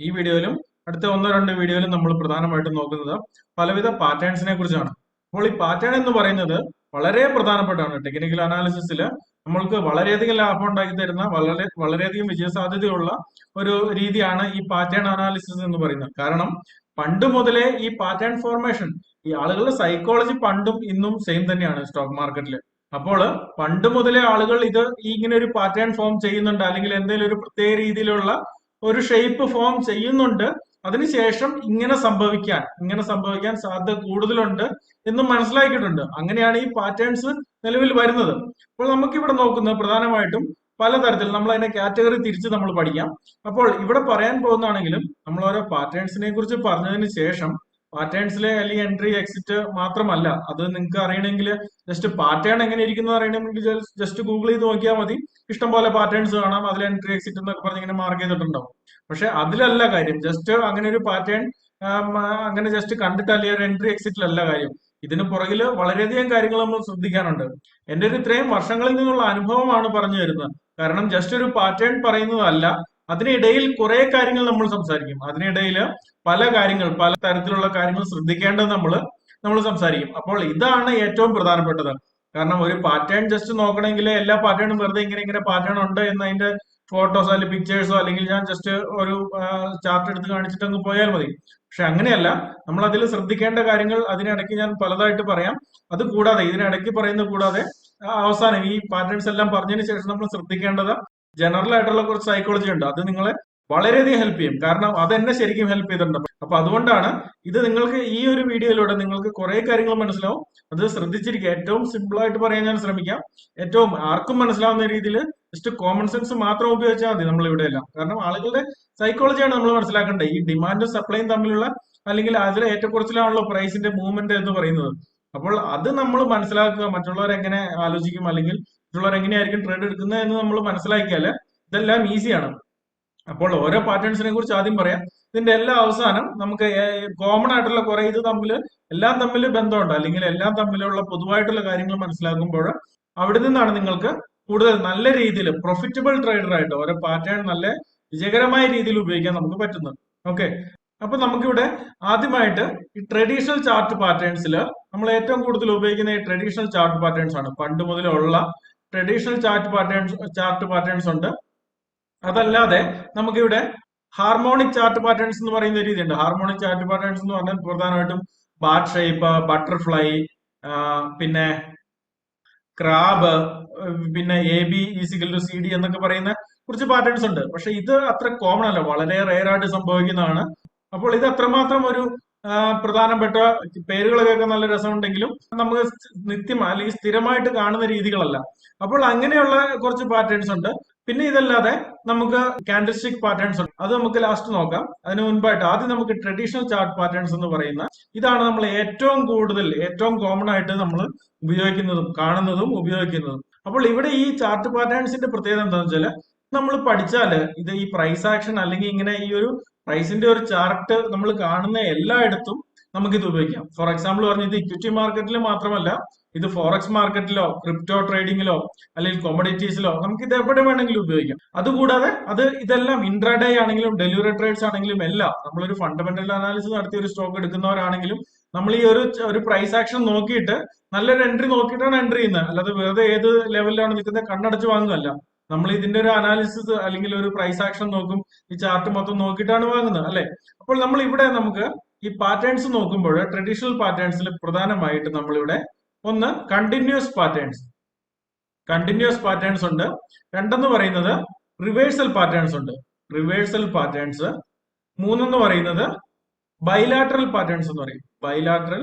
ഈ വീഡിയോയിലും അടുത്ത ഒന്നോ രണ്ടോ വീഡിയോയിലും നമ്മൾ പ്രധാനമായിട്ടും നോക്കുന്നത് പലവിധ പാറ്റേൺസിനെ കുറിച്ചാണ്. അപ്പോൾ ഈ പാറ്റേൺ എന്ന് പറയുന്നത് വളരെ പ്രധാനപ്പെട്ടാണ് ടെക്നിക്കൽ അനാലിസിസിൽ നമ്മൾക്ക് വളരെയധികം ലാഭം ഉണ്ടാക്കി തരുന്ന വളരെ വളരെയധികം വിജയസാധ്യതയുള്ള ഒരു രീതിയാണ് ഈ പാറ്റേൺ അനാലിസിസ് എന്ന് പറയുന്നത്. കാരണം പണ്ട് മുതലേ ഈ പാറ്റേൺ ഫോർമേഷൻ ഈ ആളുകളുടെ സൈക്കോളജി പണ്ടും ഇന്നും സെയിം തന്നെയാണ് സ്റ്റോക്ക് മാർക്കറ്റിൽ അപ്പോൾ പണ്ട് മുതലേ ആളുകൾ ഇത് ഇങ്ങനെ ഒരു പാറ്റേൺ ഫോം ചെയ്യുന്നുണ്ട് അല്ലെങ്കിൽ എന്തെങ്കിലും ഒരു പ്രത്യേക രീതിയിലുള്ള ഒരു ഷേപ്പ് ഫോം ചെയ്യുന്നുണ്ട്. അതിനുശേഷം ഇങ്ങനെ സംഭവിക്കാൻ ഇങ്ങനെ സംഭവിക്കാൻ സാധ്യത കൂടുതലുണ്ട് എന്ന് മനസ്സിലാക്കിയിട്ടുണ്ട്. അങ്ങനെയാണ് ഈ പാറ്റേൺസ് നിലവിൽ വരുന്നത്. അപ്പോൾ നമുക്കിവിടെ നോക്കുന്നത് പ്രധാനമായിട്ടും പലതരത്തിൽ നമ്മൾ അതിനെ കാറ്റഗറി തിരിച്ച് നമ്മൾ പഠിക്കാം. അപ്പോൾ ഇവിടെ പറയാൻ പോകുന്നതാണെങ്കിലും നമ്മൾ ഓരോ പാറ്റേൺസിനെ കുറിച്ച് പറഞ്ഞതിന് ശേഷം പാറ്റേൺസിലെ അല്ലെങ്കിൽ എൻട്രി എക്സിറ്റ് മാത്രമല്ല. അത് നിങ്ങൾക്ക് അറിയണമെങ്കിൽ ജസ്റ്റ് പാറ്റേൺ എങ്ങനെ ഇരിക്കുന്നു അറിയണമെങ്കിൽ ജസ്റ്റ് ഗൂഗിൾ ചെയ്ത് നോക്കിയാൽ മതി. ഇഷ്ടം പോലെ പാറ്റേൺസ് കാണാം. അതിൽ എൻട്രി എക്സിറ്റ് എന്നൊക്കെ പറഞ്ഞ് ഇങ്ങനെ മാർക്ക് ചെയ്തിട്ടുണ്ടാവും. പക്ഷെ അതിലല്ല കാര്യം. ജസ്റ്റ് അങ്ങനെ ഒരു പാറ്റേൺ അങ്ങനെ ജസ്റ്റ് കണ്ടിട്ട് അല്ലെങ്കിൽ ഒരു എൻട്രി എക്സിറ്റിലല്ല കാര്യം. ഇതിന് പുറകിൽ വളരെയധികം കാര്യങ്ങൾ നമ്മൾ ശ്രദ്ധിക്കാനുണ്ട്. എന്റെ ഒരു ഇത്രയും വർഷങ്ങളിൽ നിന്നുള്ള അനുഭവമാണ് പറഞ്ഞു തരുന്നത്. കാരണം ജസ്റ്റ് ഒരു പാറ്റേൺ പറയുന്നതല്ല. അതിനിടയിൽ കുറെ കാര്യങ്ങൾ നമ്മൾ സംസാരിക്കും. അതിനിടയിൽ പല കാര്യങ്ങൾ പല തരത്തിലുള്ള കാര്യങ്ങൾ ശ്രദ്ധിക്കേണ്ടത് നമ്മൾ നമ്മൾ സംസാരിക്കും. അപ്പോൾ ഇതാണ് ഏറ്റവും പ്രധാനപ്പെട്ടത്. കാരണം ഒരു പാറ്റേൺ ജസ്റ്റ് നോക്കണമെങ്കിൽ എല്ലാ പാറ്റേണും വെറുതെ ഇങ്ങനെ ഇങ്ങനെ പാറ്റേൺ ഉണ്ട് എന്നതിന്റെ ഫോട്ടോസോ അല്ലെങ്കിൽ പിക്ചേഴ്സോ അല്ലെങ്കിൽ ഞാൻ ജസ്റ്റ് ഒരു ചാർട്ട് എടുത്ത് കാണിച്ചിട്ട് അങ്ങ് പോയാൽ മതി. പക്ഷെ അങ്ങനെയല്ല. നമ്മൾ അതിൽ ശ്രദ്ധിക്കേണ്ട കാര്യങ്ങൾ അതിനിടയ്ക്ക് ഞാൻ പലതായിട്ട് പറയാം. അത് കൂടാതെ ഇതിനിടയ്ക്ക് പറയുന്നത് കൂടാതെ അവസാനം ഈ പാറ്റേൺസ് എല്ലാം പറഞ്ഞതിന് ശേഷം നമ്മൾ ശ്രദ്ധിക്കേണ്ടത് ജനറൽ ആയിട്ടുള്ള കുറച്ച് സൈക്കോളജി ഉണ്ട്. അത് നിങ്ങളെ വളരെയധികം ഹെൽപ്പ് ചെയ്യും. കാരണം അത് എന്നെ ശരിക്കും ഹെൽപ്പ് ചെയ്തിട്ടുണ്ട്. അപ്പൊ അതുകൊണ്ടാണ് ഇത് നിങ്ങൾക്ക് ഈ ഒരു വീഡിയോയിലൂടെ നിങ്ങൾക്ക് കുറെ കാര്യങ്ങൾ മനസ്സിലാവും. അത് ശ്രദ്ധിച്ചിരിക്കുക. ഏറ്റവും സിമ്പിൾ ആയിട്ട് പറയാൻ ഞാൻ ശ്രമിക്കാം. ഏറ്റവും ആർക്കും മനസ്സിലാവുന്ന രീതിയിൽ ജസ്റ്റ് കോമൺ സെൻസ് മാത്രം ഉപയോഗിച്ചാൽ മതി നമ്മൾ ഇവിടെ എല്ലാം. കാരണം ആളുകളുടെ സൈക്കോളജിയാണ് നമ്മൾ മനസ്സിലാക്കേണ്ടത്. ഈ ഡിമാൻഡും സപ്ലൈയും തമ്മിലുള്ള അല്ലെങ്കിൽ അതിലെ ഏറ്റക്കുറച്ചിലാണല്ലോ പ്രൈസിന്റെ മൂവ്മെന്റ് എന്ന് പറയുന്നത്. അപ്പോൾ അത് നമ്മൾ മനസ്സിലാക്കുക. മറ്റുള്ളവർ എങ്ങനെ ആലോചിക്കും അല്ലെങ്കിൽ മറ്റുള്ളവർ എങ്ങനെയായിരിക്കും ട്രേഡ് എടുക്കുന്നത് എന്ന് നമ്മൾ മനസ്സിലാക്കിയാൽ ഇതെല്ലാം ഈസിയാണ് അപ്പോൾ ഓരോ പാറ്റേൺസിനെ കുറിച്ച് ആദ്യം പറയാം. ഇതിന്റെ എല്ലാ അവസാനം നമുക്ക് കോമൺ ആയിട്ടുള്ള കുറെ ഇത് തമ്മിൽ എല്ലാം തമ്മിൽ ബന്ധമുണ്ട്. അല്ലെങ്കിൽ എല്ലാം തമ്മിലുള്ള പൊതുവായിട്ടുള്ള കാര്യങ്ങൾ മനസ്സിലാക്കുമ്പോൾ അവിടെ നിന്നാണ് നിങ്ങൾക്ക് കൂടുതൽ നല്ല രീതിയിൽ പ്രോഫിറ്റബിൾ ട്രേഡർ ആയിട്ട് ഓരോ പാറ്റേൺ നല്ല വിജയകരമായ രീതിയിൽ ഉപയോഗിക്കാൻ നമുക്ക് പറ്റുന്നത്. ഓക്കെ അപ്പൊ നമുക്കിവിടെ ആദ്യമായിട്ട് ഈ ട്രഡീഷണൽ ചാർട്ട് പാറ്റേൺസിൽ നമ്മൾ ഏറ്റവും കൂടുതൽ ഉപയോഗിക്കുന്ന ഈ ട്രഡീഷണൽ ചാർട്ട് പാറ്റേൺസ് ആണ്. പണ്ട് മുതലുള്ള traditional chart patterns chart patterns ഉണ്ട്. അതല്ലാതെ നമുക്കിവിടെ ഹാർമോണിക് ചാർട്ട് പാറ്റേൺസ് എന്ന് പറയുന്ന രീതിയുണ്ട്. ഹാർമോണിക് ചാർട്ട് പാറ്റേൺസ് എന്ന് പറഞ്ഞാൽ പ്രധാനമായിട്ടും ബാറ്റ് ഷേപ്പ് ബട്ടർഫ്ലൈ പിന്നെ ക്രാബ് പിന്നെ A B equal to C D എന്നൊക്കെ പറയുന്ന കുറച്ച് പാറ്റേൺസ് ഉണ്ട്. പക്ഷെ ഇത് അത്ര കോമൺ അല്ല. വളരെ റെയർ ആയിട്ട് സംഭവിക്കുന്നതാണ്. അപ്പോൾ ഇത് അത്രമാത്രം ഒരു പ്രധാനപ്പെട്ട പേരുകളൊക്കെ നല്ല രസമുണ്ടെങ്കിലും നമുക്ക് നിത്യം അല്ലെങ്കിൽ സ്ഥിരമായിട്ട് കാണുന്ന രീതികളല്ല. അപ്പോൾ അങ്ങനെയുള്ള കുറച്ച് പാറ്റേൺസ് ഉണ്ട്. പിന്നെ ഇതല്ലാതെ നമുക്ക് കാൻഡിൽസ്റ്റിക് പാറ്റേൺസ് ഉണ്ട്. അത് നമുക്ക് ലാസ്റ്റ് നോക്കാം. അതിന് മുൻപായിട്ട് ആദ്യം നമുക്ക് ട്രഡീഷണൽ ചാർട്ട് പാറ്റേൺസ് എന്ന് പറയുന്ന ഇതാണ് നമ്മൾ ഏറ്റവും കൂടുതൽ ഏറ്റവും കോമൺ ആയിട്ട് നമ്മൾ ഉപയോഗിക്കുന്നതും കാണുന്നതും ഉപയോഗിക്കുന്നതും. അപ്പോൾ ഇവിടെ ഈ ചാർട്ട് പാറ്റേൺസിന്റെ പ്രത്യേകത എന്താണെന്ന് വെച്ചാൽ നമ്മൾ പഠിച്ചാൽ ഇത് ഈ പ്രൈസ് ആക്ഷൻ അല്ലെങ്കിൽ ഇങ്ങനെ ഈ ഒരു പ്രൈസിന്റെ ഒരു ചാർട്ട് നമ്മൾ കാണുന്ന എല്ലായിടത്തും നമുക്ക് ഇത് ഉപയോഗിക്കാം ഫോർ എക്സാമ്പിൾ പറഞ്ഞത് ഇക്വിറ്റി മാർക്കറ്റിൽ മാത്രമല്ല ഇത് ഫോറക്സ് മാർക്കറ്റിലോ ക്രിപ്റ്റോ ട്രേഡിംഗിലോ അല്ലെങ്കിൽ കൊമഡിറ്റീസിലോ നമുക്ക് ഇത് എവിടെ വേണമെങ്കിലും ഉപയോഗിക്കാം. അതുകൂടാതെ അത് ഇതെല്ലാം ഇൻട്രാഡേ ആണെങ്കിലും ഡെലിവറി ട്രേഡ്സ് ആണെങ്കിലും എല്ലാം നമ്മളൊരു ഫണ്ടമെന്റൽ അനാലിസിസ് നടത്തിയ ഒരു സ്റ്റോക്ക് എടുക്കുന്നവരാണെങ്കിലും നമ്മൾ ഈ ഒരു ഒരു പ്രൈസ് ആക്ഷൻ നോക്കിയിട്ട് നല്ലൊരു എൻട്രി നോക്കിയിട്ടാണ് എൻട്രി ചെയ്യുന്നത്. അല്ലാതെ വെറുതെ ഏത് ലെവലിലാണ് നിൽക്കുന്നത് കണ്ണടച്ച് വാങ്ങുന്നതല്ല നമ്മൾ ഇതിന്റെ ഒരു അനാലിസിസ് അല്ലെങ്കിൽ ഒരു പ്രൈസ് ആക്ഷൻ നോക്കും. ഈ ചാർട്ട് മൊത്തം നോക്കിയിട്ടാണ് വാങ്ങുന്നത് അല്ലെ? അപ്പോൾ നമ്മൾ ഇവിടെ നമുക്ക് ഈ പാറ്റേൺസ് നോക്കുമ്പോൾ ട്രഡീഷണൽ പാറ്റേൺസിൽ പ്രധാനമായിട്ട് നമ്മളിവിടെ ഒന്ന് കണ്ടിന്യൂസ് പാറ്റേൺസ് കണ്ടിന്യൂസ് പാറ്റേൺസ് ഉണ്ട്. രണ്ടെന്ന് പറയുന്നത് റിവേഴ്സൽ പാറ്റേൺസ് ഉണ്ട്. റിവേഴ്സൽ പാറ്റേൺസ് മൂന്നെന്ന് പറയുന്നത് ബൈലാറ്ററൽ പാറ്റേൺസ് എന്ന് പറയും. ബൈലാറ്ററൽ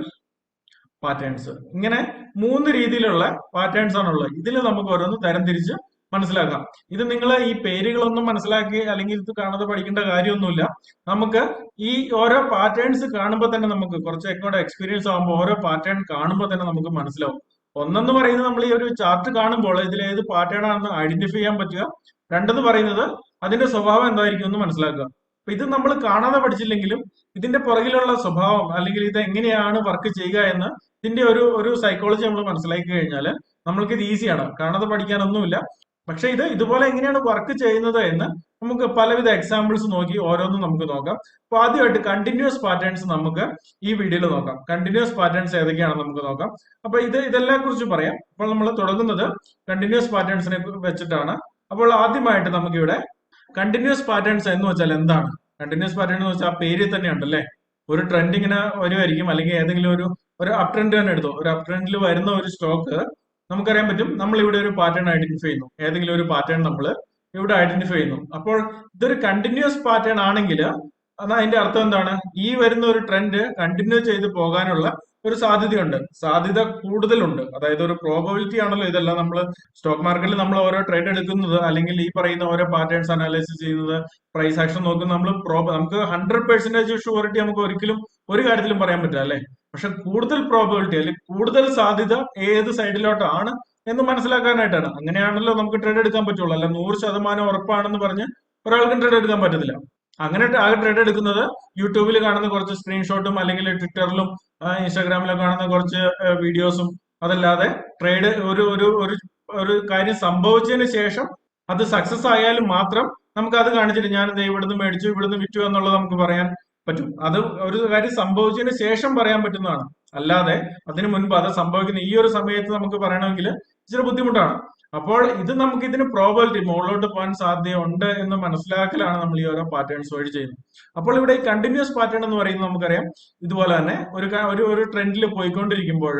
പാറ്റേൺസ് ഇങ്ങനെ മൂന്ന് രീതിയിലുള്ള പാറ്റേൺസ് ആണുള്ളത്. ഇതിൽ നമുക്ക് ഓരോന്ന് തരംതിരിച്ച് മനസ്സിലാക്കാം. ഇത് നിങ്ങൾ ഈ പേരുകളൊന്നും മനസ്സിലാക്കി അല്ലെങ്കിൽ ഇത് കാണാതെ പഠിക്കേണ്ട കാര്യമൊന്നുമില്ല. നമുക്ക് ഈ ഓരോ പാറ്റേൺസ് കാണുമ്പോൾ തന്നെ നമുക്ക് കുറച്ചൊക്കെ കൂടെ എക്സ്പീരിയൻസ് ആകുമ്പോൾ ഓരോ പാറ്റേൺ കാണുമ്പോൾ തന്നെ നമുക്ക് മനസ്സിലാവും. ഒന്നെന്ന് പറയുന്നത് നമ്മൾ ഈ ഒരു ചാർട്ട് കാണുമ്പോൾ ഇതിൽ ഏത് പാറ്റേൺ ആണെന്ന് ഐഡന്റിഫൈ ചെയ്യാൻ പറ്റുക. രണ്ടെന്ന് പറയുന്നത് അതിന്റെ സ്വഭാവം എന്തായിരിക്കും എന്ന് മനസ്സിലാക്കുക. അപ്പൊ ഇത് നമ്മൾ കാണാതെ പഠിച്ചില്ലെങ്കിലും ഇതിന്റെ പുറകിലുള്ള സ്വഭാവം അല്ലെങ്കിൽ ഇത് എങ്ങനെയാണ് വർക്ക് ചെയ്യുക എന്ന് ഇതിന്റെ ഒരു ഒരു സൈക്കോളജി നമ്മൾ മനസ്സിലാക്കി കഴിഞ്ഞാൽ നമ്മൾക്ക് ഇത് ഈസിയാണ് കാണാതെ പഠിക്കാനൊന്നുമില്ല. പക്ഷെ ഇത് ഇതുപോലെ എങ്ങനെയാണ് വർക്ക് ചെയ്യുന്നത് എന്ന് നമുക്ക് പലവിധ എക്സാമ്പിൾസ് നോക്കി ഓരോന്നും നമുക്ക് നോക്കാം. അപ്പൊ ആദ്യമായിട്ട് കണ്ടിന്യൂസ് പാറ്റേൺസ് നമുക്ക് ഈ വീഡിയോയിൽ നോക്കാം. കണ്ടിന്യൂസ് പാറ്റേൺസ് ഏതൊക്കെയാണെന്ന് നമുക്ക് നോക്കാം. അപ്പൊ ഇത് ഇതെല്ലാം കുറിച്ച് പറയാം. അപ്പോൾ നമ്മൾ തുടങ്ങുന്നത് കണ്ടിന്യൂസ് പാറ്റേൺസിനെ വെച്ചിട്ടാണ്. അപ്പോൾ ആദ്യമായിട്ട് നമുക്ക് ഇവിടെ കണ്ടിന്യൂസ് പാറ്റേൺസ് എന്ന് വെച്ചാൽ എന്താണ്? കണ്ടിന്യൂസ് പാറ്റേൺ എന്ന് വെച്ചാൽ ആ പേരിൽ തന്നെ ഉണ്ടല്ലേ? ഒരു ട്രെൻഡ് ഇങ്ങനെ വരുമായിരിക്കും അല്ലെങ്കിൽ ഏതെങ്കിലും ഒരു ഒരു അപ് ട്രെൻഡ് തന്നെ എടുത്തോ. ഒരു അപ് ട്രെൻഡിൽ വരുന്ന ഒരു സ്റ്റോക്ക് നമുക്കറിയാൻ പറ്റും നമ്മൾ ഇവിടെ ഒരു പാറ്റേൺ ഐഡന്റിഫൈ ചെയ്യുന്നു. ഏതെങ്കിലും ഒരു പാറ്റേൺ നമ്മൾ ഇവിടെ ഐഡന്റിഫൈ ചെയ്യുന്നു. അപ്പോൾ ഇതൊരു കണ്ടിന്യൂസ് പാറ്റേൺ ആണെങ്കിൽ എന്നാൽ അതിന്റെ അർത്ഥം എന്താണ്? ഈ വരുന്ന ഒരു ട്രെൻഡ് കണ്ടിന്യൂ ചെയ്ത് പോകാനുള്ള ഒരു സാധ്യതയുണ്ട്. സാധ്യത കൂടുതലുണ്ട്. അതായത് ഒരു പ്രോബബിലിറ്റി ആണല്ലോ ഇതെല്ലാം നമ്മൾ സ്റ്റോക്ക് മാർക്കറ്റിൽ നമ്മൾ ഓരോ ട്രേഡ് എടുക്കുന്നത് അല്ലെങ്കിൽ ഈ പറയുന്ന ഓരോ പാറ്റേൺസ് അനാലിസിസ് ചെയ്യുന്നത് പ്രൈസ് ആക്ഷൻ നോക്കുന്നത് നമ്മൾ നമുക്ക് ഹൺഡ്രഡ് പെർസെന്റേജ് ഷുവറിറ്റി നമുക്ക് ഒരിക്കലും ഒരു കാര്യത്തിലും പറയാൻ പറ്റില്ല അല്ലെ? പക്ഷെ കൂടുതൽ പ്രോബിലിറ്റി അല്ലെങ്കിൽ കൂടുതൽ സാധ്യത ഏത് സൈഡിലോട്ടാണ് എന്ന് മനസ്സിലാക്കാനായിട്ടാണ്. അങ്ങനെയാണല്ലോ നമുക്ക് ട്രേഡ് എടുക്കാൻ പറ്റുള്ളൂ. അല്ല നൂറ് ശതമാനം ഉറപ്പാണെന്ന് പറഞ്ഞ് ഒരാൾക്കും ട്രേഡ് എടുക്കാൻ പറ്റത്തില്ല. അങ്ങനെ ആ ട്രേഡ് എടുക്കുന്നത് യൂട്യൂബിൽ കാണുന്ന കുറച്ച് സ്ക്രീൻഷോട്ടും അല്ലെങ്കിൽ ട്വിറ്ററിലും ഇൻസ്റ്റാഗ്രാമിലും കാണുന്ന കുറച്ച് വീഡിയോസും അതല്ലാതെ ട്രേഡ് ഒരു ഒരു ഒരു ഒരു കാര്യം സംഭവിച്ചതിന് ശേഷം അത് സക്സസ് ആയാലും മാത്രം നമുക്ക് അത് കാണിച്ചിട്ട് ഞാൻ ഇവിടുന്ന് മേടിച്ചു ഇവിടുന്ന് വിറ്റു എന്നുള്ളത് നമുക്ക് പറയാൻ പറ്റും. അത് ഒരു കാര്യം സംഭവിച്ചതിന് ശേഷം പറയാൻ പറ്റുന്നതാണ്. അല്ലാതെ അതിനു മുൻപ് അത് സംഭവിക്കുന്ന ഈ ഒരു സമയത്ത് നമുക്ക് പറയണമെങ്കിൽ ഇച്ചിരി ബുദ്ധിമുട്ടാണ്. അപ്പോൾ ഇത് നമുക്ക് ഇതിന് പ്രോബിലിറ്റി മുകളിലോട്ട് പോകാൻ സാധ്യതയുണ്ട് എന്ന് മനസ്സിലാക്കലാണ് നമ്മൾ ഈ ഓരോ പാറ്റേൺസ് വഴി ചെയ്യുന്നത്. അപ്പോൾ ഇവിടെ ഈ കണ്ടിന്യൂസ് പാറ്റേൺ എന്ന് പറയുന്നത് നമുക്കറിയാം. ഇതുപോലെ തന്നെ ഒരു ഒരു ഒരു ട്രെൻഡിൽ പോയിക്കൊണ്ടിരിക്കുമ്പോൾ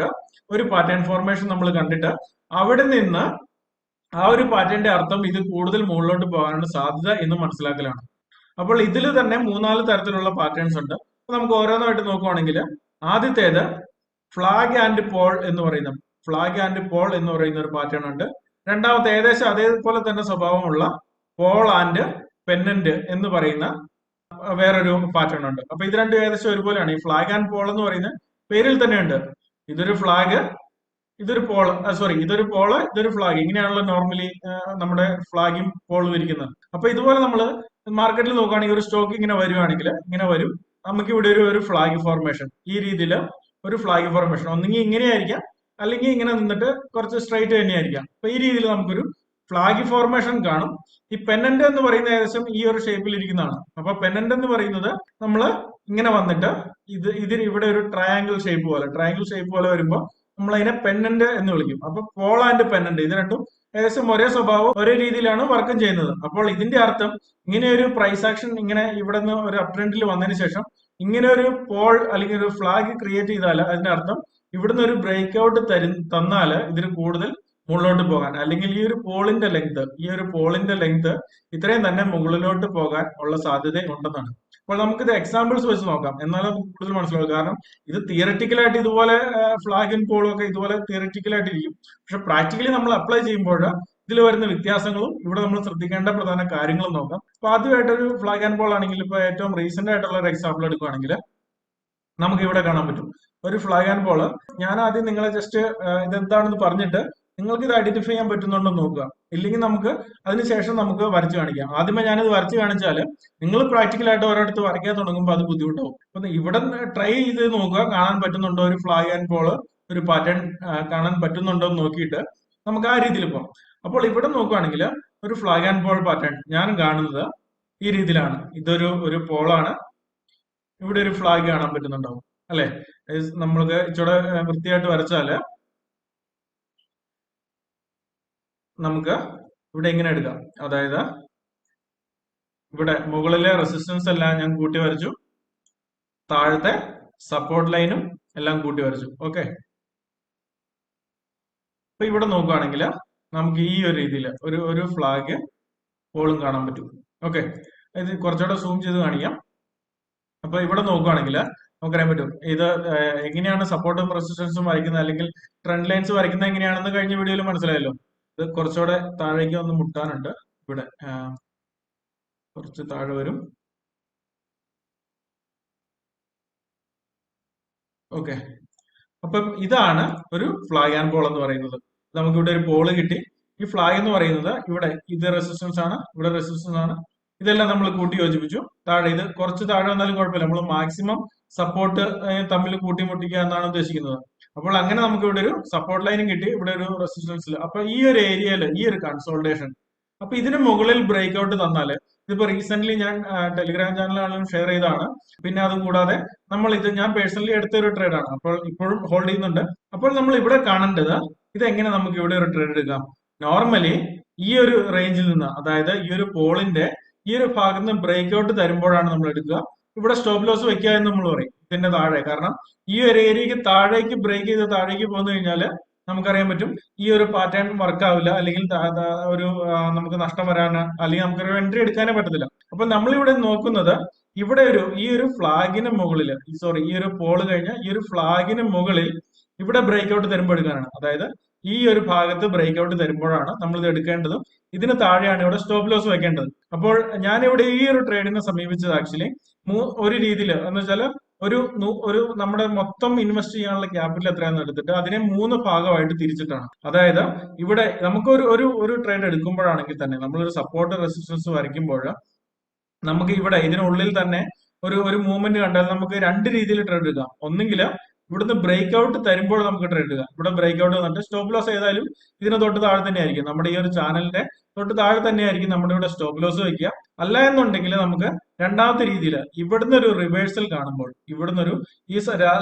ഒരു പാറ്റേൺ ഫോർമേഷൻ നമ്മൾ കണ്ടിട്ട് അവിടെ നിന്ന് ആ ഒരു പാറ്റേണിന്റെ അർത്ഥം ഇത് കൂടുതൽ മുകളിലോട്ട് പോകാനുള്ള സാധ്യത എന്ന് മനസ്സിലാക്കലാണ്. അപ്പോൾ ഇതിൽ തന്നെ മൂന്നാൽ തരത്തിലുള്ള പാറ്റേൺസ് ഉണ്ട്. നമുക്ക് ഓരോന്നായിട്ട് നോക്കുവാണെങ്കിൽ ആദ്യത്തേത് ഫ്ലാഗ് ആൻഡ് പോൾ എന്ന് പറയുന്ന ഫ്ലാഗ് ആൻഡ് പോൾ എന്ന് പറയുന്ന ഒരു പാറ്റേൺ ഉണ്ട്. രണ്ടാമത്തെ ഏകദേശം അതേപോലെ തന്നെ സ്വഭാവമുള്ള പോൾ ആൻഡ് പെന്നന്റ് എന്ന് പറയുന്ന വേറൊരു പാറ്റേൺ ഉണ്ട്. അപ്പൊ ഇത് രണ്ടും ഏകദേശം ഒരുപോലെയാണ്. ഈ ഫ്ലാഗ് ആൻഡ് പോൾ എന്ന് പറയുന്ന പേരിൽ തന്നെ ഉണ്ട്. ഇതൊരു ഫ്ലാഗ് ഇതൊരു പോൾ സോറി ഇതൊരു പോൾ ഇതൊരു ഫ്ലാഗ് ഇങ്ങനെയാണല്ലോ നോർമലി നമ്മുടെ ഫ്ലാഗും പോളും ഇരിക്കുന്നത്. അപ്പൊ ഇതുപോലെ നമ്മൾ മാർക്കറ്റിൽ നോക്കുകയാണെങ്കിൽ ഒരു സ്റ്റോക്ക് ഇങ്ങനെ വരുവാണെങ്കിൽ ഇങ്ങനെ വരും. നമുക്ക് ഇവിടെ ഒരു ഒരു ഫ്ലാഗ് ഫോർമേഷൻ ഈ രീതിയിൽ ഒരു ഫ്ലാഗ് ഫോർമേഷൻ ഒന്നെങ്കിൽ ഇങ്ങനെയായിരിക്കാം അല്ലെങ്കിൽ ഇങ്ങനെ നിന്നിട്ട് കുറച്ച് സ്ട്രൈറ്റ് തന്നെയായിരിക്കാം അപ്പൊ ഈ രീതിയിൽ നമുക്കൊരു ഫ്ലാഗ് ഫോർമേഷൻ കാണും. ഈ പെനന്റ് എന്ന് പറയുന്ന ഏകദേശം ഈ ഒരു ഷേപ്പിൽ ഇരിക്കുന്നതാണ്. അപ്പൊ പെനന്റ് എന്ന് പറയുന്നത് നമ്മൾ ഇങ്ങനെ വന്നിട്ട് ഇത് ഇതിന് ഇവിടെ ഒരു ട്രയാങ്കിൾ ഷേപ്പ് പോലെ ട്രയാങ്കിൾ ഷേപ്പ് പോലെ വരുമ്പോൾ നമ്മൾ അതിനെ പെന്നന്റ് എന്ന് വിളിക്കും. അപ്പൊ പോളാൻഡ് പെന്നന്റ് ഇത് രണ്ടും ഏകദേശം ഒരേ സ്വഭാവം ഒരേ രീതിയിലാണ് വർക്കും ചെയ്യുന്നത്. അപ്പോൾ ഇതിന്റെ അർത്ഥം ഇങ്ങനെ ഒരു പ്രൈസ് ആക്ഷൻ ഇങ്ങനെ ഇവിടെ നിന്ന് ഒരു അപ് ട്രെൻഡിൽ വന്നതിന് ശേഷം ഇങ്ങനെ ഒരു പോൾ അല്ലെങ്കിൽ ഒരു ഫ്ലാഗ് ക്രിയേറ്റ് ചെയ്താൽ അതിന്റെ അർത്ഥം ഇവിടുന്ന് ഒരു ബ്രേക്ക് ഔട്ട് തരു തന്നാൽ ഇതിന് കൂടുതൽ മുകളിലോട്ട് പോകാൻ. അല്ലെങ്കിൽ ഈ ഒരു പോളിന്റെ ലെങ്ത് ഈ ഒരു പോളിന്റെ ലെങ്ത് ഇത്രയും തന്നെ മുകളിലോട്ട് പോകാൻ ഉള്ള സാധ്യത ഉണ്ടെന്നാണ്. അപ്പോൾ നമുക്കിത് എക്സാമ്പിൾസ് വെച്ച് നോക്കാം. എന്നാലും കൂടുതൽ മനസ്സിലാവും. കാരണം ഇത് തിയററ്റിക്കലായിട്ട് ഇതുപോലെ ഫ്ലാഗ് ഇൻ പോളും ഒക്കെ ഇതുപോലെ തിയററ്റിക്കലായിട്ട് ഇരിക്കും. പക്ഷെ പ്രാക്ടിക്കലി നമ്മൾ അപ്ലൈ ചെയ്യുമ്പോൾ ഇതിൽ വരുന്ന വ്യത്യാസങ്ങളും ഇവിടെ നമ്മൾ ശ്രദ്ധിക്കേണ്ട പ്രധാന കാര്യങ്ങളും നോക്കാം. അപ്പൊ ആദ്യമായിട്ട് ഒരു ഫ്ലാഗ് ആൻഡ് പോൾ ആണെങ്കിൽ ഇപ്പൊ ഏറ്റവും റീസെന്റ് ആയിട്ടുള്ള ഒരു എക്സാമ്പിൾ എടുക്കുകയാണെങ്കിൽ നമുക്ക് ഇവിടെ കാണാൻ പറ്റും. ഒരു ഫ്ലാഗ് ആൻഡ് പോൾ ഞാൻ ആദ്യം നിങ്ങളെ ജസ്റ്റ് ഇതെന്താണെന്ന് പറഞ്ഞിട്ട് നിങ്ങൾക്ക് ഇത് ഐഡന്റിഫൈ ചെയ്യാൻ പറ്റുന്നുണ്ടോ നോക്കുക. ഇല്ലെങ്കിൽ നമുക്ക് അതിനുശേഷം നമുക്ക് വരച്ചു കാണിക്കാം. ആദ്യമേ ഞാനിത് വരച്ച് കാണിച്ചാൽ നിങ്ങൾ പ്രാക്ടിക്കലായിട്ട് ഒരിടത്ത് വരയ്ക്കാൻ തുടങ്ങുമ്പോൾ അത് ബുദ്ധിമുട്ടാവും. അപ്പൊ ഇവിടെ ട്രൈ ചെയ്ത് നോക്കുക. കാണാൻ പറ്റുന്നുണ്ടോ ഒരു ഫ്ലാഗ് ആൻഡ് പോൾ ഒരു പാറ്റേൺ കാണാൻ പറ്റുന്നുണ്ടോ എന്ന് നോക്കിയിട്ട് നമുക്ക് ആ രീതിയിൽ പോകാം. അപ്പോൾ ഇവിടെ നോക്കുകയാണെങ്കിൽ ഒരു ഫ്ലാഗ് ആൻഡ് പോൾ പാറ്റേൺ ഞാൻ കാണുന്നത് ഈ രീതിയിലാണ്. ഇതൊരു ഒരു പോളാണ് ഇവിടെ ഒരു ഫ്ലാഗ് കാണാൻ പറ്റുന്നുണ്ടാവും. അല്ലെ? നമ്മൾക്ക് ഇച്ചിടെ വൃത്തിയായിട്ട് വരച്ചാൽ നമുക്ക് ഇവിടെ എങ്ങനെ എടുക്കാം. അതായത് ഇവിടെ മുകളിലെ റെസിസ്റ്റൻസ് എല്ലാം ഞാൻ കൂട്ടി വരച്ചു. താഴത്തെ സപ്പോർട്ട് ലൈനും എല്ലാം കൂട്ടി വരച്ചു. ഓക്കെ അപ്പൊ ഇവിടെ നോക്കുകയാണെങ്കിൽ നമുക്ക് ഈ ഒരു രീതിയിൽ ഒരു ഒരു ഫ്ലാഗ് പോളും കാണാൻ പറ്റും. ഓക്കെ ഇത് കുറച്ചുകൂടെ സൂം ചെയ്ത് കാണിക്കാം. അപ്പൊ ഇവിടെ നോക്കുകയാണെങ്കിൽ നമുക്കറിയാൻ പറ്റും. ഇത് എങ്ങനെയാണ് സപ്പോർട്ടും റെസിസ്റ്റൻസും വരയ്ക്കുന്നത്? അല്ലെങ്കിൽ ട്രെൻഡ് ലൈൻസ് വരയ്ക്കുന്നത് എങ്ങനെയാണെന്ന് കഴിഞ്ഞ വീഡിയോയിൽ മനസ്സിലായല്ലോ. ഇത് കുറച്ചുകൂടെ താഴേക്ക് ഒന്ന് മുട്ടാനുണ്ട്. ഇവിടെ കുറച്ച് താഴെ വരും. ഓക്കെ. അപ്പം ഇതാണ് ഒരു ഫ്ലാഗ് ആൻഡ് ബോൾ എന്ന് പറയുന്നത്. നമുക്ക് ഇവിടെ ഒരു ബോൾ കിട്ടി. ഈ ഫ്ലാഗ് എന്ന് പറയുന്നത് ഇവിടെ ഇത് റെസിസ്റ്റൻസ് ആണ് ഇവിടെ റെസിസ്റ്റൻസ് ആണ്. ഇതെല്ലാം നമ്മൾ കൂട്ടി യോജിപ്പിച്ചു. താഴെ ഇത് കുറച്ച് താഴെ വന്നാലും കുഴപ്പമില്ല. നമ്മൾ മാക്സിമം സപ്പോർട്ട് തമ്മിൽ കൂട്ടിമുട്ടിക്കുക എന്നാണ് ഉദ്ദേശിക്കുന്നത്. അപ്പോൾ അങ്ങനെ നമുക്ക് ഇവിടെ ഒരു സപ്പോർട്ട് ലൈനും കിട്ടി. ഇവിടെ ഒരു റെസിസ്റ്റൻസിൽ അപ്പൊ ഈ ഒരു ഏരിയയിൽ ഈ ഒരു കൺസോൾട്ടേഷൻ അപ്പൊ ഇതിന് മുകളിൽ ബ്രേക്ക് ഔട്ട് തന്നാൽ ഇതിപ്പോ റീസെന്റ് ഞാൻ ടെലിഗ്രാം ചാനലാണെങ്കിലും ഷെയർ ചെയ്താണ് പിന്നെ അത് കൂടാതെ നമ്മൾ ഇത് ഞാൻ പേഴ്സണലി എടുത്ത ഒരു ട്രേഡ് ആണ്. അപ്പോൾ ഇപ്പോഴും ഹോൾഡ് ചെയ്യുന്നുണ്ട്. അപ്പോൾ നമ്മൾ ഇവിടെ കാണേണ്ടത് ഇത് എങ്ങനെ നമുക്ക് ഇവിടെ ഒരു ട്രേഡ് എടുക്കാം? നോർമലി ഈ ഒരു റേഞ്ചിൽ നിന്ന് അതായത് ഈ ഒരു പോളിന്റെ ഈ ഒരു ഭാഗത്ത് നിന്ന് ബ്രേക്ക് ഔട്ട് തരുമ്പോഴാണ് നമ്മൾ എടുക്കുക. ഇവിടെ സ്റ്റോപ്പ് ലോസ് വെക്കുക എന്ന് നമ്മൾ പറയും ഇതിന്റെ താഴെ. കാരണം ഈ ഒരു ഏരിയക്ക് താഴേക്ക് ബ്രേക്ക് ചെയ്ത് താഴേക്ക് പോന്നു കഴിഞ്ഞാൽ നമുക്കറിയാൻ പറ്റും ഈ ഒരു പാറ്റേൺ വർക്ക് ആവില്ല അല്ലെങ്കിൽ ഒരു നമുക്ക് നഷ്ടം വരാൻ അല്ലെങ്കിൽ നമുക്കൊരു എൻട്രി എടുക്കാനേ പറ്റത്തില്ല. അപ്പൊ നമ്മളിവിടെ നോക്കുന്നത് ഇവിടെ ഒരു ഈ ഒരു ഫ്ലാഗിന് മുകളിൽ സോറി ഈ ഒരു പോൾ കഴിഞ്ഞ ഈ ഒരു ഫ്ലാഗിന് മുകളിൽ ഇവിടെ ബ്രേക്ക് ഔട്ട് തരുമ്പോൾ എടുക്കാനാണ്. അതായത് ഈ ഒരു ഭാഗത്ത് ബ്രേക്ക് ഔട്ട് തരുമ്പോഴാണ് നമ്മൾ ഇത് എടുക്കേണ്ടതും. ഇതിന് താഴെയാണ് ഇവിടെ സ്റ്റോപ്പ് ലോസ് വെക്കേണ്ടത്. അപ്പോൾ ഞാൻ ഇവിടെ ഈ ഒരു ട്രേഡിനെ സമീപിച്ചത് ആക്ച്വലി ഒരു രീതിയിൽ എന്ന് വെച്ചാൽ ഒരു ഒരു നമ്മുടെ മൊത്തം ഇൻവെസ്റ്റ് ചെയ്യാനുള്ള ക്യാപിറ്റൽ എത്രയാണെന്ന് എടുത്തിട്ട് അതിനെ മൂന്ന് ഭാഗമായിട്ട് തിരിച്ചിട്ടാണ്. അതായത് ഇവിടെ നമുക്ക് ഒരു ഒരു ഒരു ട്രേഡ് എടുക്കുമ്പോഴാണെങ്കിൽ തന്നെ നമ്മളൊരു സപ്പോർട്ട് റെസിസ്റ്റൻസ് വരയ്ക്കുമ്പോൾ നമുക്ക് ഇവിടെ ഇതിനുള്ളിൽ തന്നെ ഒരു ഒരു മൂവ്മെന്റ് കണ്ടാൽ നമുക്ക് രണ്ട് രീതിയിൽ ട്രേഡ് എടുക്കാം ഒന്നെങ്കിൽ ഇവിടുന്ന് ബ്രേക്ക് ഔട്ട് തരുമ്പോൾ നമുക്ക് ട്രേഡ് എടുക്കാം ഇവിടെ ബ്രേക്ക് ഔട്ട് വന്നിട്ട് സ്റ്റോപ്പ് ലോസ് ചെയ്താലും ഇതിന് തൊട്ട് താഴെ തന്നെ ആയിരിക്കും നമ്മുടെ ഈ ഒരു ചാനലിന്റെ തൊട്ട് താഴെ തന്നെ ആയിരിക്കും നമ്മുടെ ഇവിടെ സ്റ്റോപ്പ് ലോസ് വയ്ക്കുക. അല്ല എന്നുണ്ടെങ്കിൽ നമുക്ക് രണ്ടാമത്തെ രീതിയിൽ ഇവിടുന്ന് ഒരു റിവേഴ്സൽ കാണുമ്പോൾ ഇവിടുന്ന് ഒരു ഈ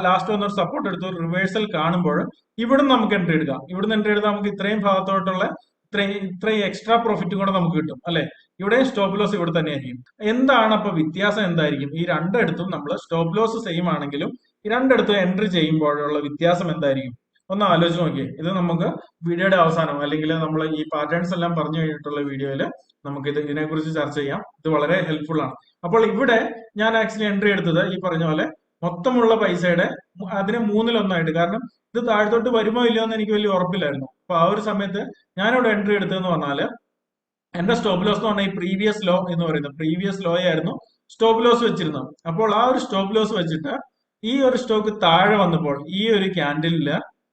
ലാസ്റ്റ് വന്ന ഒരു സപ്പോർട്ട് എടുത്ത് ഒരു റിവേഴ്സൽ കാണുമ്പോൾ ഇവിടുന്ന് നമുക്ക് എൻട്രി എടുക്കാം. ഇവിടുന്ന് എൻട്രി എടുത്താൽ നമുക്ക് ഇത്രയും ഭാഗത്തോട്ടുള്ള ഇത്രയും ഇത്രയും എക്സ്ട്രാ പ്രോഫിറ്റ് കൂടെ നമുക്ക് കിട്ടും അല്ലെ? ഇവിടെയും സ്റ്റോപ്പ് ലോസ് ഇവിടെ തന്നെ ആയിരിക്കും എന്താണ് അപ്പൊ വ്യത്യാസം എന്തായിരിക്കും? ഈ രണ്ടിടത്തും നമ്മൾ സ്റ്റോപ്പ് ലോസ് സെയിം ആണെങ്കിലും ഈ രണ്ടിടത്തും എൻട്രി ചെയ്യുമ്പോഴുള്ള വ്യത്യാസം എന്തായിരിക്കും? ഒന്ന് ആലോചിച്ച് നോക്കിയേ. ഇത് നമുക്ക് വീഡിയോയുടെ അവസാനം അല്ലെങ്കിൽ നമ്മൾ ഈ പാറ്റേൺസ് എല്ലാം പറഞ്ഞു കഴിഞ്ഞിട്ടുള്ള വീഡിയോയിൽ നമുക്ക് ഇത് ഇതിനെക്കുറിച്ച് ചർച്ച ചെയ്യാം. ഇത് വളരെ ഹെൽപ്ഫുൾ ആണ്. അപ്പോൾ ഇവിടെ ഞാൻ ആക്ച്വലി എൻട്രി എടുത്തത് ഈ പറഞ്ഞ പോലെ മൊത്തമുള്ള പൈസയുടെ അതിനെ മൂന്നിലൊന്നായിട്ട്. കാരണം ഇത് താഴത്തോട്ട് വരുമോ ഇല്ലയോ എന്ന് എനിക്ക് വലിയ ഉറപ്പില്ലായിരുന്നു. അപ്പൊ ആ ഒരു സമയത്ത് ഞാനിവിടെ എൻട്രി എടുത്തതെന്ന് പറഞ്ഞാൽ എന്റെ സ്റ്റോപ്പ് ലോസ് എന്ന് പറഞ്ഞാൽ ഈ പ്രീവിയസ് ലോ എന്ന് പറയുന്നത് പ്രീവിയസ് ലോ ആയിരുന്നു സ്റ്റോപ്പ് ലോസ് വെച്ചിരുന്നത്. അപ്പോൾ ആ ഒരു സ്റ്റോപ്പ് ലോസ് വെച്ചിട്ട് ഈ ഒരു സ്റ്റോക്ക് താഴെ വന്നപ്പോൾ ഈ ഒരു ക്യാൻഡിലിൽ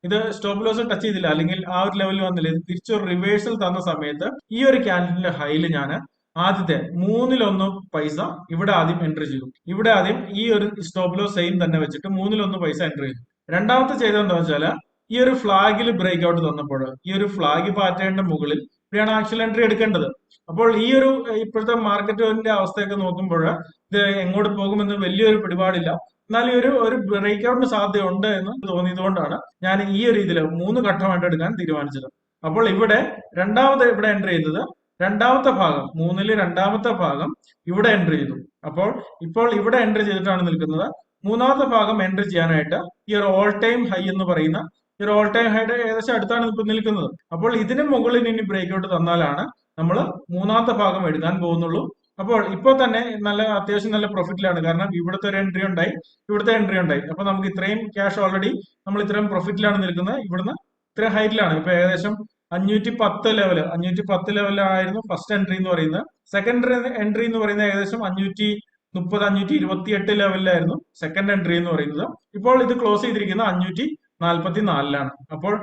ഇത് സ്റ്റോപ്പ് ലോസ് ടച്ച് ചെയ്തില്ല. അല്ലെങ്കിൽ ആ ഒരു ലെവലിൽ വന്നില്ല. ഇത് തിരിച്ചൊരു റിവേഴ്സൽ തന്ന സമയത്ത് ഈ ഒരു ക്യാൻഡിലിന്റെ ഹൈയിൽ ഞാൻ ആദ്യത്തെ മൂന്നിലൊന്ന് പൈസ ഇവിടെ ആദ്യം എൻട്രി ചെയ്തു. ഇവിടെ ആദ്യം ഈ ഒരു സ്റ്റോപ്പ് ലോ സെയിം തന്നെ വെച്ചിട്ട് മൂന്നിലൊന്ന് പൈസ എൻട്രി ചെയ്തു. രണ്ടാമത്തെ ചെയ്തതെന്താ വെച്ചാൽ ഈ ഒരു ഫ്ലാഗിൽ ബ്രേക്ക് ഔട്ട് തന്നപ്പോൾ ഈ ഒരു ഫ്ലാഗ് പാറ്റേണിന്റെ മുകളിൽ ഇവിടെയാണ് ആക്ച്വൽ എൻട്രി എടുക്കേണ്ടത്. അപ്പോൾ ഈ ഒരു ഇപ്പോഴത്തെ മാർക്കറ്റിന്റെ അവസ്ഥയൊക്കെ നോക്കുമ്പോൾ ഇത് എങ്ങോട്ട് പോകുമെന്ന് വലിയൊരു പിടിപാടില്ല. എന്നാൽ ഈ ഒരു ഒരു ബ്രേക്ക് ഔട്ടിന് സാധ്യതയുണ്ട് എന്ന് തോന്നിയതുകൊണ്ടാണ് ഞാൻ ഈ ഒരു ഇതിൽ മൂന്ന് ഘട്ടമായിട്ട് എടുക്കാൻ തീരുമാനിച്ചത്. അപ്പോൾ ഇവിടെ രണ്ടാമത് ഇവിടെ എൻട്രി ചെയ്തത് രണ്ടാമത്തെ ഭാഗം മൂന്നിൽ രണ്ടാമത്തെ ഭാഗം ഇവിടെ എൻട്രി ചെയ്തു. അപ്പോൾ ഇപ്പോൾ ഇവിടെ എൻട്രി ചെയ്തിട്ടാണ് നിൽക്കുന്നത്. മൂന്നാമത്തെ ഭാഗം എൻട്രി ചെയ്യാനായിട്ട് ഈ ഒരു ഓൾ ടൈം ഹൈ എന്ന് പറയുന്ന ഈ ഒരു ഓൾ ടൈം ഹൈയുടെ ഏകദേശം അടുത്താണ് ഇപ്പൊ നിൽക്കുന്നത്. അപ്പോൾ ഇതിന് മുകളിൽ ഇനി ബ്രേക്ക് ഔട്ട് തന്നാലാണ് നമ്മൾ മൂന്നാമത്തെ ഭാഗം എഴുതാൻ പോകുന്നുള്ളൂ. അപ്പോൾ ഇപ്പോൾ തന്നെ നല്ല അത്യാവശ്യം നല്ല പ്രോഫിറ്റിലാണ് കാരണം ഇവിടുത്തെ ഒരു എൻട്രി ഉണ്ടായി ഇവിടുത്തെ എൻട്രി ഉണ്ടായി. അപ്പൊ നമുക്ക് ഇത്രയും ക്യാഷ് ഓൾറെഡി നമ്മൾ ഇത്രയും പ്രോഫിറ്റിലാണ് നിൽക്കുന്നത്. ഇവിടുന്ന് ഇത്രയും ഹൈറ്റിലാണ് ഇപ്പൊ ഏകദേശം അഞ്ഞൂറ്റി പത്ത് ലെവൽ അഞ്ഞൂറ്റി പത്ത് ലെവലായിരുന്നു ഫസ്റ്റ് എൻട്രി എന്ന് പറയുന്നത്. സെക്കൻഡ് എൻട്രി എന്ന് പറയുന്നത് ഏകദേശം അഞ്ഞൂറ്റി മുപ്പത് അഞ്ഞൂറ്റി ഇരുപത്തി എട്ട് ലെവലിലായിരുന്നു സെക്കൻഡ് എൻട്രി എന്ന് പറയുന്നത്. ഇപ്പോൾ ഇത് ക്ലോസ് ചെയ്തിരിക്കുന്നത് അഞ്ഞൂറ്റി നാൽപ്പത്തി നാലിലാണ് അപ്പോൾ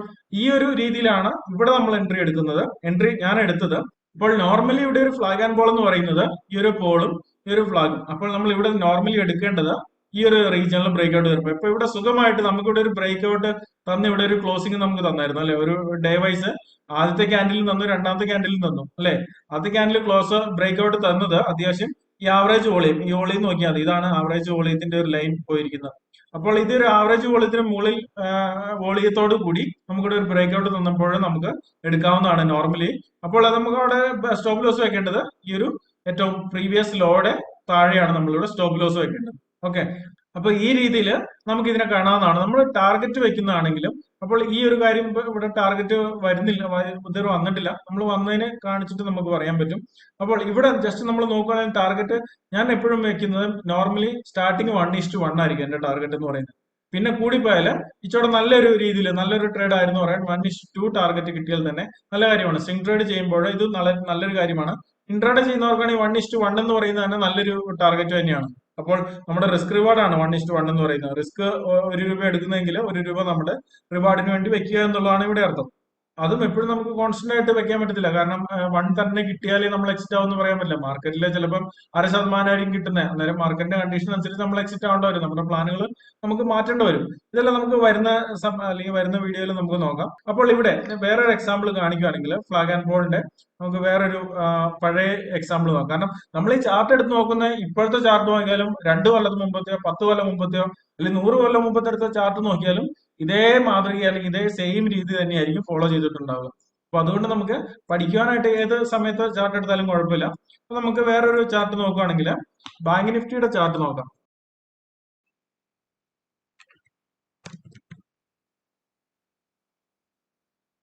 ഈ ഒരു രീതിയിലാണ് ഇവിടെ നമ്മൾ എൻട്രി എടുക്കുന്നത്. എൻട്രി ഞാൻ എടുത്തത്. ഇപ്പോൾ നോർമലി ഇവിടെ ഒരു ഫ്ലാഗ് ആൻഡ് ബോൾ എന്ന് പറയുന്നത് ഈ ഒരു പോളും ഈ ഒരു ഫ്ലാഗും അപ്പോൾ നമ്മൾ ഇവിടെ നോർമലി എടുക്കേണ്ടത് ഈ ഒരു റീജിയനിൽ ബ്രേക്ക് ഔട്ട് വരുമ്പോൾ ഇപ്പൊ ഇവിടെ സുഖമായിട്ട് നമുക്ക് ഇവിടെ ഒരു ബ്രേക്ക് ഔട്ട് തന്ന് ഇവിടെ ഒരു ക്ലോസിംഗ് നമുക്ക് തന്നായിരുന്നു അല്ലെ? ഒരു ഡേ വൈസ് ആദ്യത്തെ ക്യാൻഡിൽ തന്നു രണ്ടാമത്തെ ക്യാൻഡിൽ തന്നു അല്ലെ? ആദ്യത്തെ ക്യാൻഡിൽ ക്ലോസ് ബ്രേക്ക് ഔട്ട് തന്നത് അത്യാവശ്യം ഈ ആവറേജ് വോളിയം ഈ വോളിയം നോക്കിയാൽ മതി. ഇതാണ് ആവറേജ് വോളിയത്തിന്റെ ഒരു ലൈൻ പോയിരിക്കുന്നത്. അപ്പോൾ ഇത് ഒരു ആവറേജ് വോളിയത്തിന് മുകളിൽ വോളിയത്തോട് കൂടി നമുക്കിവിടെ ഒരു ബ്രേക്ക് ഔട്ട് തന്നപ്പോൾ നമുക്ക് എടുക്കാവുന്നതാണ് നോർമലി അപ്പോൾ അത് നമുക്ക് അവിടെ സ്റ്റോപ്പ് ലോസ് വെക്കേണ്ടത് ഈ ഒരു ഏറ്റവും പ്രീവിയസ് ലോയുടെ താഴെയാണ് നമ്മളിവിടെ സ്റ്റോപ്പ് ലോസ് വെക്കേണ്ടത്. ഓക്കെ അപ്പൊ ഈ രീതിയിൽ നമുക്ക് ഇതിനെ കാണാവുന്നതാണ്. നമ്മൾ ടാർഗറ്റ് വെക്കുന്നതാണെങ്കിലും അപ്പോൾ ഈ ഒരു കാര്യം ഇവിടെ ടാർഗറ്റ് വരുന്നില്ല ഇതുവരെ വന്നിട്ടില്ല. നമ്മൾ വന്നതിന് കാണിച്ചിട്ട് നമുക്ക് പറയാൻ പറ്റും. അപ്പോൾ ഇവിടെ ജസ്റ്റ് നമ്മൾ നോക്കുകയാണെങ്കിൽ ടാർഗറ്റ് ഞാൻ എപ്പോഴും വെക്കുന്നത് normally starting one is to one ആയിരിക്കും എന്റെ ടാർഗറ്റ് എന്ന് പറയുന്നത്. പിന്നെ കൂടിപ്പോയാൽ ഇച്ചോടെ നല്ലൊരു രീതിയിൽ നല്ലൊരു ട്രേഡ് ആയിരുന്നു പറയാൻ വൺ ഇസ്റ്റ് ടു ടാർഗറ്റ് കിട്ടിയാൽ തന്നെ നല്ല കാര്യമാണ്. സിംഗ് ട്രേഡ് ചെയ്യുമ്പോൾ ഇത് നല്ല നല്ലൊരു കാര്യമാണ്. ഇൻട്രാഡേ ചെയ്യുന്നവർക്കാണെങ്കിൽ വൺ ഇസ്റ്റ് വൺ എന്ന് പറയുന്നത് തന്നെ നല്ലൊരു ടാർഗറ്റ് തന്നെയാണ്. അപ്പോൾ നമ്മുടെ റിസ്ക് റിവാർഡ് ആണ് വൺ ഇസ്റ്റ് വൺ എന്ന് പറയുന്നത്. റിസ്ക് ഒരു രൂപ എടുക്കുന്നെങ്കിൽ ഒരു രൂപ നമ്മുടെ റിവാർഡിന് വേണ്ടി വെക്കുക എന്നുള്ളതാണ് ഇവിടെ അർത്ഥം. അതും എപ്പോഴും നമുക്ക് കോൺസ്റ്റന്റ് ആയിട്ട് വെക്കാൻ പറ്റത്തില്ല. കാരണം വൺ തന്നെ കിട്ടിയാലേ നമ്മൾ എക്സിറ്റ് ആവും എന്ന് പറയാൻ പറ്റില്ല. മാർക്കറ്റിൽ ചിലപ്പം അര ശതമാനമായിരിക്കും കിട്ടുന്നത് അന്നേരം മാർക്കറ്റിന്റെ കണ്ടീഷൻ അനുസരിച്ച് നമ്മൾ എക്സിറ്റ് ആവേണ്ട വരും. നമ്മുടെ പ്ലാനുകൾ നമുക്ക് മാറ്റേണ്ടി വരും. ഇതെല്ലാം നമുക്ക് വരുന്ന അല്ലെങ്കിൽ വരുന്ന വീഡിയോയിൽ നമുക്ക് നോക്കാം. അപ്പോൾ ഇവിടെ വേറൊരു എക്സാമ്പിൾ കാണിക്കുകയാണെങ്കിൽ ഫ്ലാഗ് ആൻഡ് ബോളിന്റെ നമുക്ക് വേറൊരു പഴയ എക്സാമ്പിൾ നോക്കാം. കാരണം നമ്മൾ ഈ ചാർട്ട് എടുത്ത് നോക്കുന്ന ഇപ്പോഴത്തെ ചാർട്ട് നോക്കിയാലും രണ്ട് കൊല്ലത്ത് മുമ്പത്തെയോ പത്ത് കൊല്ലം മുമ്പത്തെയോ അല്ലെങ്കിൽ നൂറ് കൊല്ലം മുമ്പത്തെ എടുത്ത ചാർട്ട് നോക്കിയാലും ഇതേ മാതൃക അല്ലെങ്കിൽ ഇതേ സെയിം രീതി തന്നെയായിരിക്കും ഫോളോ ചെയ്തിട്ടുണ്ടാവുക. അപ്പൊ അതുകൊണ്ട് നമുക്ക് പഠിക്കുവാനായിട്ട് ഏത് സമയത്ത് ചാർട്ട് എടുത്താലും കുഴപ്പമില്ല. അപ്പൊ നമുക്ക് വേറൊരു ചാർട്ട് നോക്കുകയാണെങ്കിൽ ബാങ്ക് നിഫ്റ്റിയുടെ ചാർട്ട് നോക്കാം.